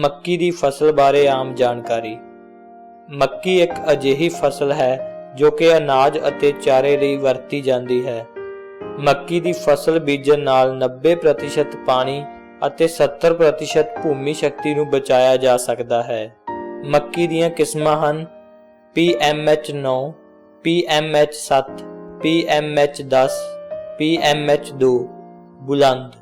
ਮੱਕੀ ਦੀ ਫਸਲ ਬਾਰੇ ਆਮ ਜਾਣਕਾਰੀ। ਮੱਕੀ ਇੱਕ ਅਜਿਹੀ ਫਸਲ ਹੈ ਜੋ ਕਿ ਅਨਾਜ ਅਤੇ ਚਾਰੇ ਲਈ ਵਰਤੀ ਜਾਂਦੀ ਹੈ। ਮੱਕੀ ਦੀ ਫਸਲ ਬੀਜਣ ਨਾਲ 90% ਪਾਣੀ ਅਤੇ 70% ਭੂਮੀ ਸ਼ਕਤੀ ਨੂੰ ਬਚਾਇਆ ਜਾ ਸਕਦਾ ਹੈ। ਮੱਕੀ ਦੀਆਂ ਕਿਸਮਾਂ ਹਨ PMH9 PMH7 PMH10 PMH2 ਬੁਲੰਦ।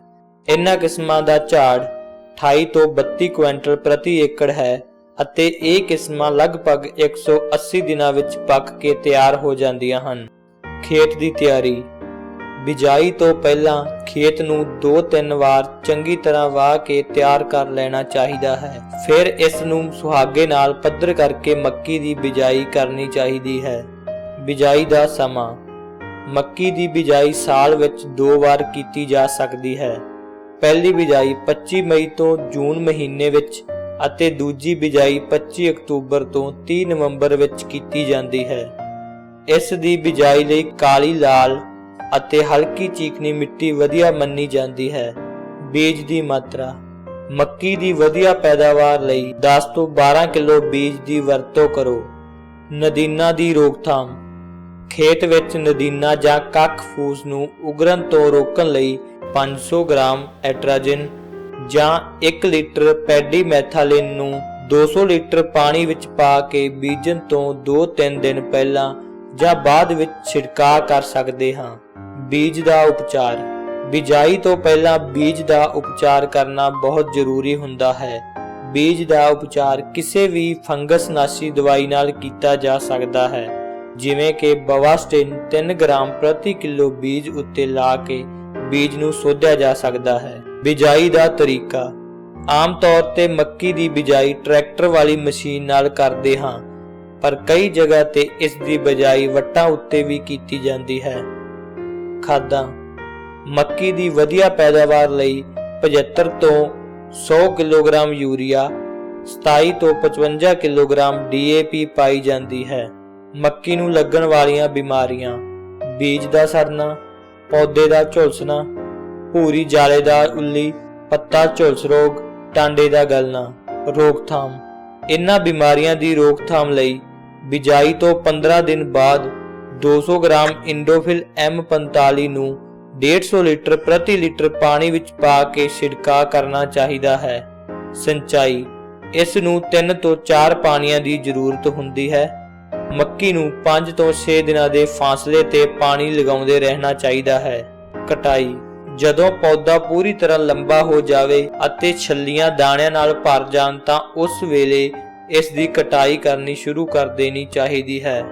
ਇਹਨਾਂ ਕਿਸਮਾਂ ਦਾ ਝਾੜ 28 ਤੋਂ 32 ਕੁਇੰਟਲ ਪ੍ਰਤੀ ਏਕੜ ਹੈ ਅਤੇ ਇਹ ਕਿਸਮਾਂ ਲਗਭਗ 180 ਦਿਨਾਂ ਵਿੱਚ ਪੱਕ ਕੇ ਤਿਆਰ ਹੋ ਜਾਂਦੀਆਂ ਹਨ। ਖੇਤ ਦੀ ਤਿਆਰੀ। ਬਿਜਾਈ ਤੋਂ ਪਹਿਲਾਂ ਖੇਤ ਨੂੰ 2-3 ਵਾਰ ਚੰਗੀ ਤਰ੍ਹਾਂ ਵਾਹ ਕੇ ਤਿਆਰ ਕਰ ਲੈਣਾ ਚਾਹੀਦਾ ਹੈ। ਫਿਰ ਇਸ ਨੂੰ ਸੁਹਾਗੇ ਨਾਲ ਪੱਧਰ ਕਰਕੇ ਮੱਕੀ ਦੀ ਬਿਜਾਈ ਕਰਨੀ ਚਾਹੀਦੀ ਹੈ। ਬਿਜਾਈ ਦਾ ਸਮਾਂ। ਮੱਕੀ ਦੀ ਬਿਜਾਈ ਸਾਲ ਵਿੱਚ ਦੋ ਵਾਰ ਕੀਤੀ ਜਾ ਸਕਦੀ ਹੈ। ਪਹਿਲੀ ਬਿਜਾਈ 25 ਮਈ ਤੋਂ ਜੂਨ ਮਹੀਨੇ ਵਿੱਚ ਅਤੇ ਦੂਜੀ ਬਿਜਾਈ 25 ਅਕਤੂਬਰ ਤੋਂ 30 ਨਵੰਬਰ ਵਿੱਚ ਕੀਤੀ ਜਾਂਦੀ ਹੈ। ਇਸ ਦੀ ਬਿਜਾਈ ਲਈ ਕਾਲੀ ਲਾਲ ਅਤੇ ਹਲਕੀ ਚੀਕਨੀ ਮਿੱਟੀ ਵਧੀਆ ਮੰਨੀ ਜਾਂਦੀ ਹੈ। ਬੀਜ ਦੀ ਮਾਤਰਾ, ਮੱਕੀ ਦੀ ਵਧੀਆ ਪੈਦਾਵਾਰ ਲਈ 10 ਤੋਂ 12 ਕਿਲੋ ਬੀਜ ਦੀ ਵਰਤੋਂ ਕਰੋ। ਨਦੀਨਾ ਦੀ ਰੋਕਥਾਮ, ਖੇਤ ਵਿੱਚ ਨਦੀਨਾ ਜਾਂ ਕੱਖ ਫੂਸ ਨੂੰ ਉਗਰਨ ਤੋਂ ਰੋਕਣ ਲਈ 500 ਗ੍ਰਾਮ ਐਟਰਾਜਿਨ ਜਾਂ 1 ਲੀਟਰ ਪੈਡੀ ਮੈਥਾਲਿਨ ਨੂੰ 200 ਲੀਟਰ ਪਾਣੀ ਵਿੱਚ ਪਾ ਕੇ ਬੀਜਣ ਤੋਂ 2-3 ਦਿਨ ਪਹਿਲਾਂ ਜਾਂ ਬਾਅਦ ਵਿੱਚ ਛਿੜਕਾਅ ਕਰ ਸਕਦੇ ਹਾਂ। ਬੀਜ ਦਾ ਉਪਚਾਰ। ਬਿਜਾਈ ਤੋਂ ਪਹਿਲਾਂ ਬੀਜ ਦਾ ਉਪਚਾਰ ਕਰਨਾ ਬਹੁਤ ਜ਼ਰੂਰੀ ਹੁੰਦਾ ਹੈ। ਬੀਜ ਦਾ ਉਪਚਾਰ ਕਿਸੇ ਵੀ ਫੰਗਸ ਨਾਸ਼ੀ ਦਵਾਈ ਨਾਲ ਕੀਤਾ ਜਾ ਸਕਦਾ ਹੈ। ਜਿਵੇਂ ਕਿ ਬਵਾਸਟਿਨ 3 ਗ੍ਰਾਮ ਪ੍ਰਤੀ ਕਿਲੋ ਬੀਜ ਉੱਤੇ ਲਾ ਕੇ ਬੀਜ ਨੂੰ ਸੋਧਿਆ ਜਾ ਸਕਦਾ ਹੈ। ਬਿਜਾਈ ਦਾ ਤਰੀਕਾ। ਆਮ ਤੌਰ ਤੇ ਮੱਕੀ ਦੀ ਬਿਜਾਈ ਟਰੈਕਟਰ ਵਾਲੀ ਮਸ਼ੀਨ ਨਾਲ ਕਰਦੇ ਹਾਂ, ਪਰ ਕਈ ਜਗ੍ਹਾ ਤੇ ਇਸ ਦੀ ਬਿਜਾਈ ਵੱਟਾਂ ਉੱਤੇ ਵੀ ਕੀਤੀ ਜਾਂਦੀ ਹੈ। ਖਾਦਾਂ। ਮੱਕੀ ਦੀ ਵਧੀਆ ਪੈਦਾਵਾਰ ਲਈ 75 ਤੋਂ 100 ਕਿਲੋਗ੍ਰਾਮ ਯੂਰੀਆ 27 ਤੋਂ 55 ਕਿਲੋਗ੍ਰਾਮ ਡੀਏਪੀ ਪਾਈ ਜਾਂਦੀ ਹੈ। ਮੱਕੀ ਨੂੰ ਲੱਗਣ ਵਾਲੀਆਂ ਬਿਮਾਰੀਆਂ। ਬੀਜ ਦਾ ਸਰਨਾ। ਪੌਦੇ ਦਾ ਝੁਲਸਣਾ, ਭੂਰੀ ਜਾਲੇਦਾਰ ਉੱਲੀ, ਪੱਤਾ ਝੁਲਸ ਰੋਗ, ਟਾਂਡੇ ਦਾ ਗਲਣਾ, ਰੋਕਥਾਮ। ਇਹਨਾਂ ਬਿਮਾਰੀਆਂ ਦੀ ਰੋਕਥਾਮ ਲਈ ਬਿਜਾਈ ਤੋਂ 15 ਦਿਨ ਬਾਅਦ 200 ਗ੍ਰਾਮ ਇੰਡੋਫਿਲ M45 ਨੂੰ 150 ਲੀਟਰ ਪ੍ਰਤੀ ਲੀਟਰ ਪਾਣੀ ਵਿੱਚ ਪਾ ਕੇ ਛਿੜਕਾ ਕਰਨਾ ਚਾਹੀਦਾ ਹੈ। ਸਿੰਚਾਈ। ਇਸ ਨੂੰ 3 ਤੋਂ 4 ਪਾਣੀਆਂ ਦੀ ਜ਼ਰੂਰਤ ਹੁੰਦੀ ਹੈ। ਮੱਕੀ ਨੂੰ 5 ਤੋਂ 6 ਦਿਨਾਂ ਦੇ ਫਾਸਲੇ ਤੇ ਪਾਣੀ ਲਗਾਉਂਦੇ ਰਹਿਣਾ ਚਾਹੀਦਾ ਹੈ। ਕਟਾਈ। ਜਦੋਂ ਪੌਦਾ ਪੂਰੀ ਤਰ੍ਹਾਂ ਲੰਬਾ ਹੋ ਜਾਵੇ ਅਤੇ ਛੱਲੀਆਂ ਦਾਣਿਆਂ ਨਾਲ ਭਰ ਜਾਣ ਤਾਂ ਉਸ ਵੇਲੇ ਇਸ ਦੀ ਕਟਾਈ ਕਰਨੀ ਸ਼ੁਰੂ ਕਰ ਦੇਣੀ ਚਾਹੀਦੀ ਹੈ।